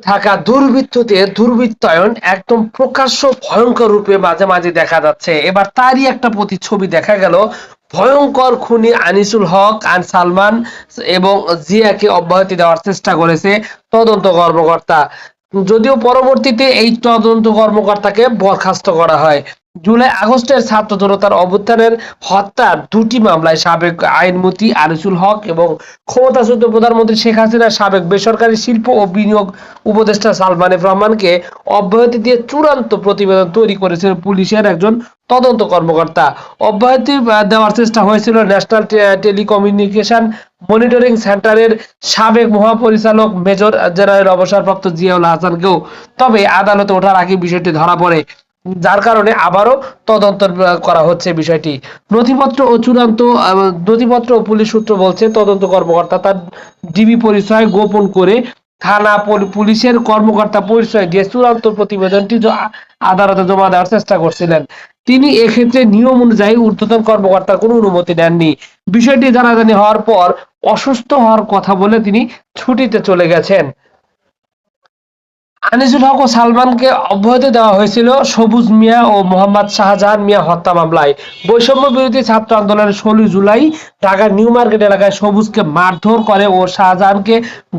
থাকা দুর্বৃত্তদের দুর্বৃত্তায়ন একদম প্রকাশ্য ভয়ঙ্কর রূপে মাঝে মাঝে দেখা যাচ্ছে। এবার তারই একটা প্রতিচ্ছবি দেখা গেল। ভয়ঙ্কর খুনি আনিসুল হক, আন সালমান এবং জিয়াকে অব্যাহতি দেওয়ার চেষ্টা করেছে তদন্ত কর্মকর্তা। যদিও পরবর্তীতে এই তদন্ত কর্মকর্তাকে বরখাস্ত করা হয়। জুলাই আগস্টের ছাত্র জনতার অভ্যুত্থানের হত্যার দুটি মামলায় সাবেক আইনমন্ত্রী আনিসুল হক এবং ক্ষমতাচ্যুত প্রধানমন্ত্রী শেখ হাসিনার সাবেক বেসরকারি শিল্প ও বিনিয়োগ উপদেষ্টা সালমান রহমানকে অব্যাহতি দিয়ে চূড়ান্ত প্রতিবেদন তৈরি করেছিল পুলিশের একজন তদন্ত কর্মকর্তা। অব্যাহতি দেওয়ার চেষ্টা হয়েছিল ন্যাশনাল টেলিকমিউনিকেশন মনিটরিং সেন্টারের সাবেক মহাপরিচালক মেজর জেনারেল অবসরপ্রাপ্ত জিয়াউল হাসানকেও। তবে আদালতে ওঠার আগে বিষয়টি ধরা পড়ে। যার কারণে আবারও তদন্ত করা হচ্ছে বিষয়টি। নথিপত্র ও চূড়ান্ত নথিপত্র ও পুলিশ সূত্র বলছে, তদন্ত কর্মকর্তা তার ডিবি পরিচয় গোপন করে থানা পুলিশের কর্মকর্তা পরিচয় দিয়ে চূড়ান্ত প্রতিবেদনটি আদালতে জমা দেওয়ার চেষ্টা করছিলেন। তিনি এক্ষেত্রে নিয়ম অনুযায়ী ঊর্ধ্বতন কর্মকর্তার কোনো অনুমতি নেননি। বিষয়টি জানাজানি হওয়ার পর অসুস্থ হওয়ার কথা বলে তিনি ছুটিতে চলে গেছেন। আনিসুল হক ও সালমানকে অব্যাহতি দেওয়া হয়েছিল সবুজ মিয়া ও মোহাম্মদ শাহজাহান মিয়া হত্যা মামলায়। বৈষম্য বিরোধী ছাত্র আন্দোলনের ষোলোই জুলাই ঢাকার নিউ মার্কেট এলাকায় সবুজকে মারধর করে ও শাহজাহানকে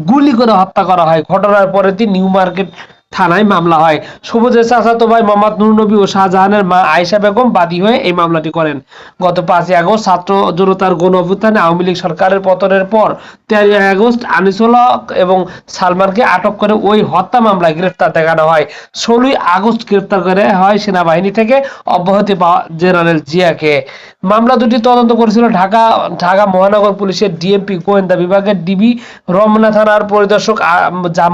গুলি করে হত্যা করা হয়। ঘটনার পরে তিনি নিউ মার্কেট থানায় মামলা হয়। সবুজের চাচাতো ভাই মোহাম্মদ নুর নবী ও শাহজাহানের মা আয়েশা বেগম বাদী হয়ে এই মামলাটি করেন। গত পাঁচই আগস্ট ছাত্র জনতার গণ অভ্যুত্থানে আওয়ামী লীগ সরকারের পতনের পর তেরোই আগস্ট আনিসুল হক এবং সালমানকে আটক করে ওই হত্যা মামলায় গ্রেফতার দেখানো হয়। ষোলোই আগস্ট গ্রেফতার করে হয় সেনাবাহিনী থেকে অব্যাহতি পাওয়া জেনারেল জিয়াকে। মামলা দুটি তদন্ত করেছিল ঢাকা ঢাকা মহানগর পুলিশের ডিএমপি গোয়েন্দা বিভাগের ডিবি রমনা থানার পরিদর্শক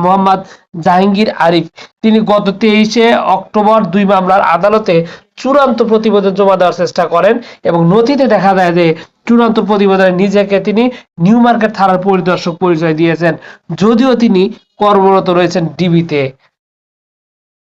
মোহাম্মদ জাহাঙ্গীর আরিফ। তিনি গত তেইশে অক্টোবর দুই মামলার আদালতে চূড়ান্ত প্রতিবেদন জমা দেওয়ার চেষ্টা করেন এবং নথিতে দেখা যায় যে চূড়ান্ত প্রতিবেদনে নিজেকে তিনি নিউ মার্কেট থানার পরিদর্শক পরিচয় দিয়েছেন। যদিও তিনি কর্মরত রয়েছেন ডিবিতে।